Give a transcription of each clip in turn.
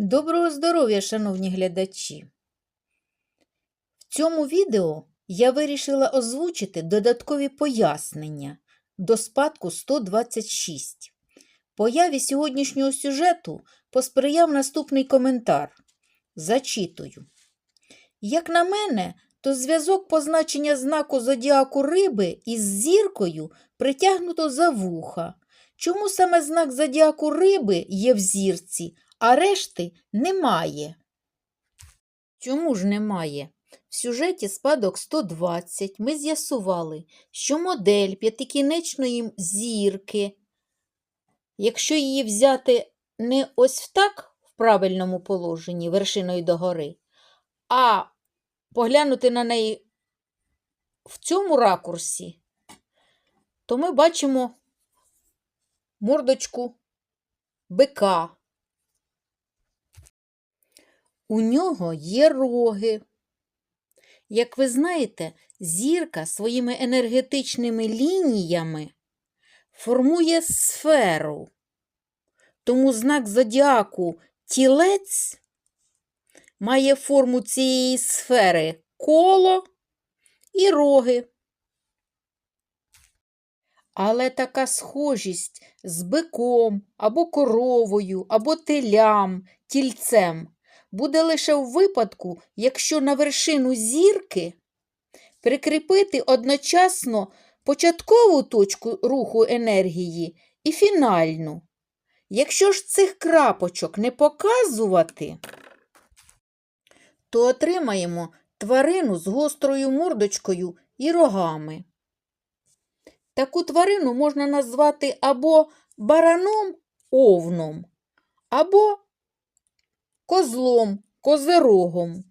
Доброго здоров'я, шановні глядачі! В цьому відео я вирішила озвучити додаткові пояснення до спадку 126. Появі сьогоднішнього сюжету посприяв наступний коментар. Зачитую. Як на мене, то зв'язок позначення знаку зодіаку риби із зіркою притягнуто за вуха. Чому саме знак зодіаку риби є в зірці, а решти немає? Чому ж немає? В сюжеті спадок 120 ми з'ясували, що модель п'ятикінечної зірки, якщо її взяти не ось так в правильному положенні вершиною догори, а поглянути на неї в цьому ракурсі, то ми бачимо мордочку бика. У нього є роги. Як ви знаєте, зірка своїми енергетичними лініями формує сферу. Тому знак зодіаку тілець має форму цієї сфери коло і роги. Але така схожість з биком або коровою, або телям, тільцем буде лише в випадку, якщо на вершину зірки прикріпити одночасно початкову точку руху енергії і фінальну. Якщо ж цих крапочок не показувати, то отримаємо тварину з гострою мордочкою і рогами. Таку тварину можна назвати або бараном овном, або козлом, козирогом.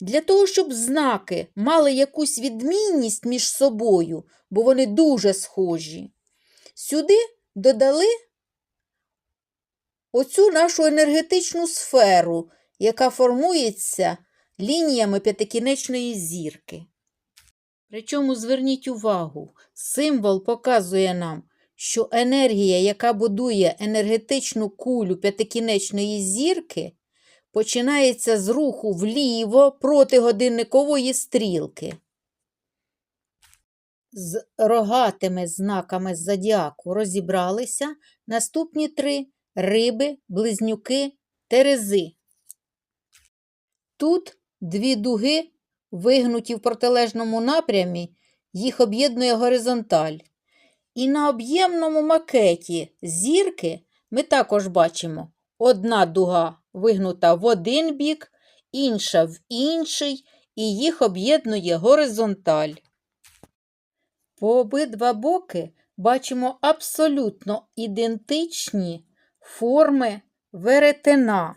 Для того, щоб знаки мали якусь відмінність між собою, бо вони дуже схожі, сюди додали оцю нашу енергетичну сферу, яка формується лініями п'ятикінечної зірки. Причому зверніть увагу, символ показує нам, що енергія, яка будує енергетичну кулю п'ятикінечної зірки, починається з руху вліво проти годинникової стрілки. З рогатими знаками зодіаку розібралися наступні три риби, близнюки, терези. Тут дві дуги, вигнуті в протилежному напрямі, їх об'єднує горизонталь. І на об'ємному макеті зірки ми також бачимо одна дуга вигнута в один бік, інша в інший, і їх об'єднує горизонталь. По обидва боки бачимо абсолютно ідентичні форми веретена.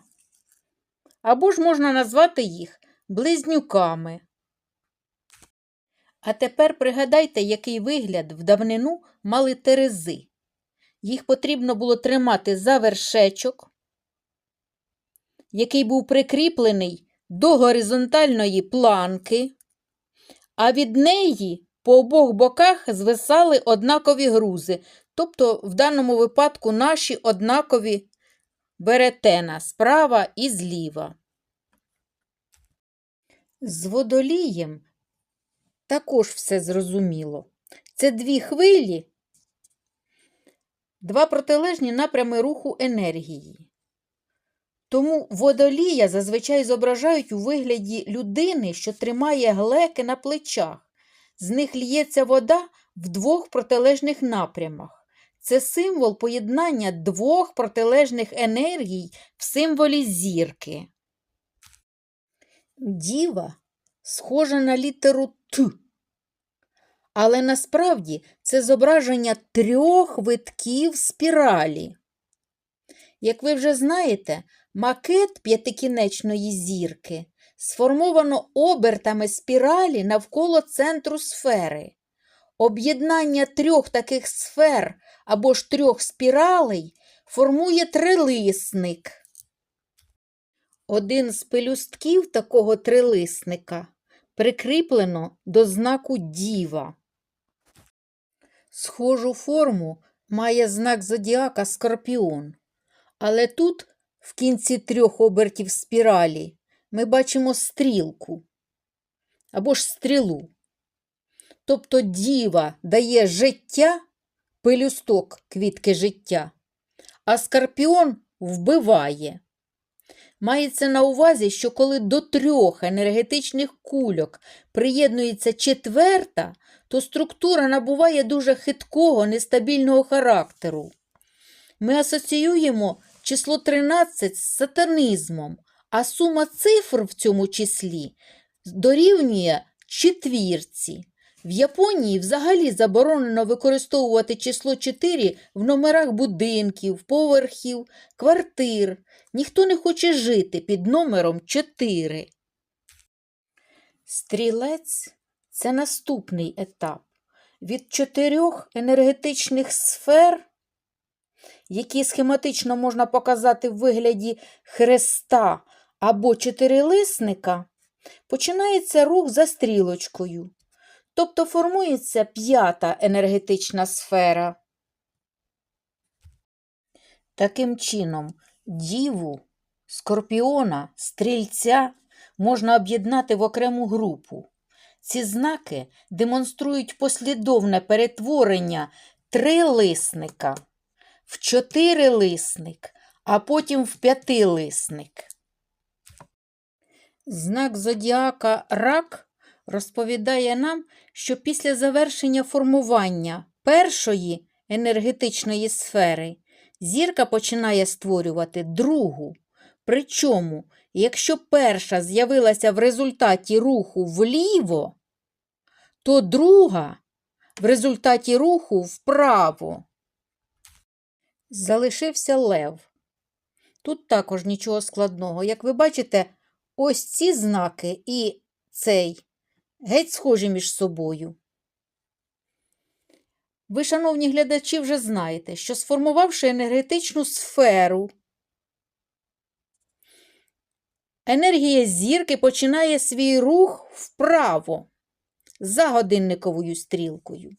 Або ж можна назвати їх близнюками. А тепер пригадайте, який вигляд в давнину мали терези. Їх потрібно було тримати за вершечок, який був прикріплений до горизонтальної планки, а від неї по обох боках звисали однакові грузи, тобто, в даному випадку, наші однакові веретена справа і зліва. З водолієм також все зрозуміло. Це дві хвилі, два протилежні напрями руху енергії. Тому водолія зазвичай зображають у вигляді людини, що тримає глеки на плечах. З них лється вода в двох протилежних напрямах. Це символ поєднання двох протилежних енергій в символі зірки. Діва схожа на літеру Т. Але насправді це зображення трьох витків спіралі. Як ви вже знаєте, макет п'ятикінечної зірки сформовано обертами спіралі навколо центру сфери. Об'єднання трьох таких сфер або ж трьох спіралей формує трилисник. Один з пелюстків такого трилисника прикріплено до знаку діва. Схожу форму має знак зодіака Скорпіон, але тут в кінці трьох обертів спіралі ми бачимо стрілку або ж стрілу. Тобто діва дає життя, пелюсток квітки життя, а скорпіон вбиває. Мається на увазі, що коли до трьох енергетичних кульок приєднується четверта, то структура набуває дуже хиткого, нестабільного характеру. Ми асоціюємо число 13 з сатанізмом, а сума цифр в цьому числі дорівнює четвірці. В Японії взагалі заборонено використовувати число 4 в номерах будинків, поверхів, квартир. Ніхто не хоче жити під номером 4. Стрілець це наступний етап. Від чотирьох енергетичних сфер, які схематично можна показати в вигляді хреста або чотирилисника, починається рух за стрілочкою. Тобто формується п'ята енергетична сфера. Таким чином, діву, скорпіона, стрільця можна об'єднати в окрему групу. Ці знаки демонструють послідовне перетворення трилисника в чотирилисник, а потім в п'ятилисник. Знак зодіака рак розповідає нам, що після завершення формування першої енергетичної сфери зірка починає створювати другу. Причому, якщо перша з'явилася в результаті руху вліво, то друга в результаті руху вправо. Залишився лев. Тут також нічого складного. Як ви бачите, ось ці знаки і цей геть схожі між собою. Ви, шановні глядачі, вже знаєте, що сформувавши енергетичну сферу, енергія зірки починає свій рух вправо за годинниковою стрілкою.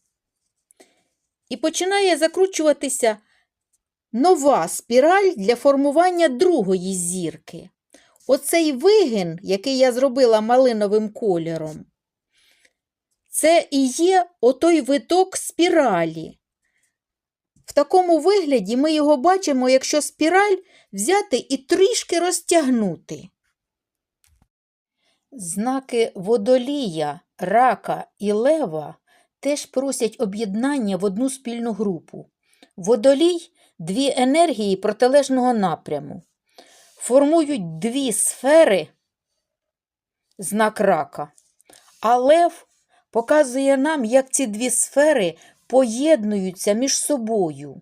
І починає закручуватися нова спіраль для формування другої зірки. Оцей вигин, який я зробила малиновим кольором, це і є отой виток спіралі. В такому вигляді ми його бачимо, якщо спіраль взяти і трішки розтягнути. Знаки водолія, рака і лева теж просять об'єднання в одну спільну групу. Водолій дві енергії протилежного напряму. Формують дві сфери знак рака. А лев показує нам, як ці дві сфери поєднуються між собою.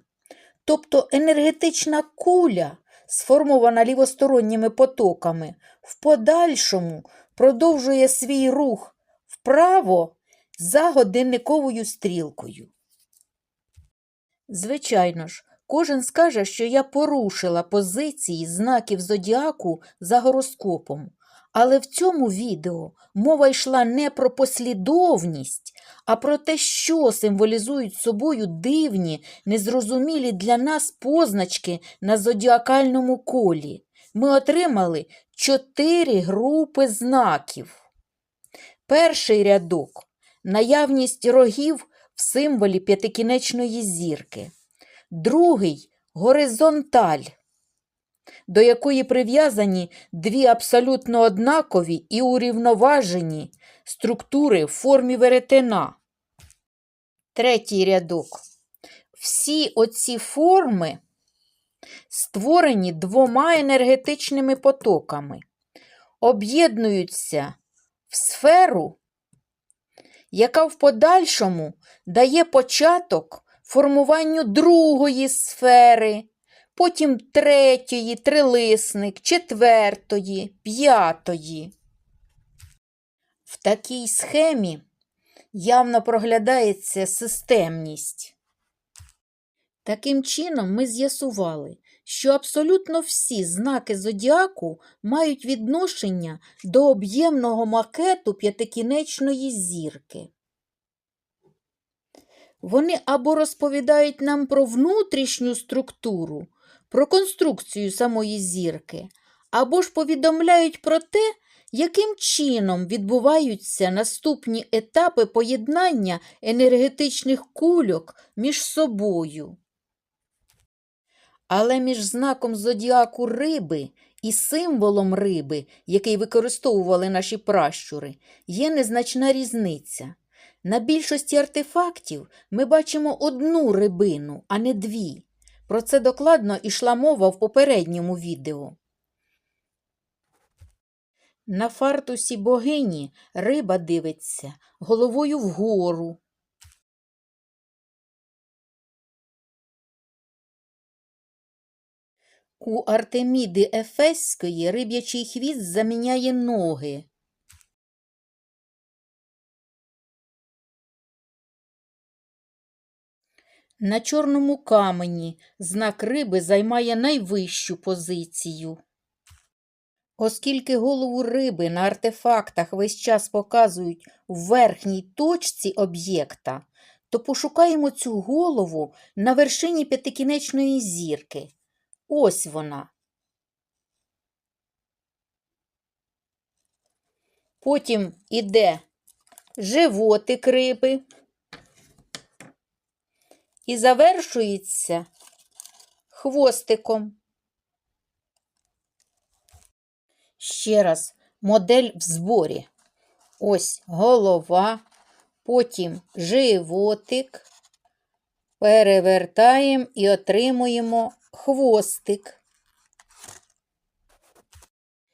Тобто енергетична куля, сформована лівосторонніми потоками, в подальшому продовжує свій рух вправо за годинниковою стрілкою. Звичайно ж, кожен скаже, що я порушила позиції знаків зодіаку за гороскопом. Але в цьому відео мова йшла не про послідовність, а про те, що символізують собою дивні, незрозумілі для нас позначки на зодіакальному колі. Ми отримали чотири групи знаків. Перший рядок наявність рогів в символі п'ятикінечної зірки. Другий горизонталь до якої прив'язані дві абсолютно однакові і урівноважені структури в формі веретена. Третій рядок. Всі оці форми створені двома енергетичними потоками, об'єднуються в сферу, яка в подальшому дає початок формуванню другої сфери потім третьої, трилисник, четвертої, п'ятої. В такій схемі явно проглядається системність. Таким чином, ми з'ясували, що абсолютно всі знаки зодіаку мають відношення до об'ємного макету п'ятикінечної зірки. Вони або розповідають нам про внутрішню структуру, про конструкцію самої зірки, або ж повідомляють про те, яким чином відбуваються наступні етапи поєднання енергетичних кульок між собою. Але між знаком зодіаку риби і символом риби, який використовували наші пращури, є незначна різниця. На більшості артефактів ми бачимо одну рибину, а не дві. Про це докладно ішла мова в попередньому відео. На фартусі богині риба дивиться головою вгору. У Артеміди Ефеської риб'ячий хвіст заміняє ноги. На чорному камені знак риби займає найвищу позицію. Оскільки голову риби на артефактах весь час показують в верхній точці об'єкта, то пошукаємо цю голову на вершині п'ятикінечної зірки. Ось вона. Потім іде животик риби і завершується хвостиком. Ще раз модель в зборі. Ось голова, потім животик. Перевертаємо і отримуємо хвостик.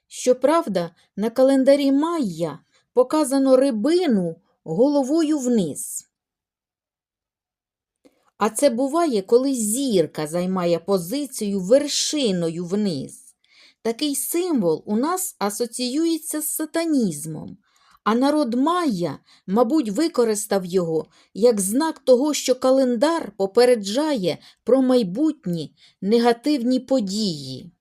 Щоправда, на календарі Майя показано рибину головою вниз. А це буває, коли зірка займає позицію вершиною вниз. Такий символ у нас асоціюється з сатанізмом, а народ Майя, мабуть, використав його як знак того, що календар попереджає про майбутні негативні події.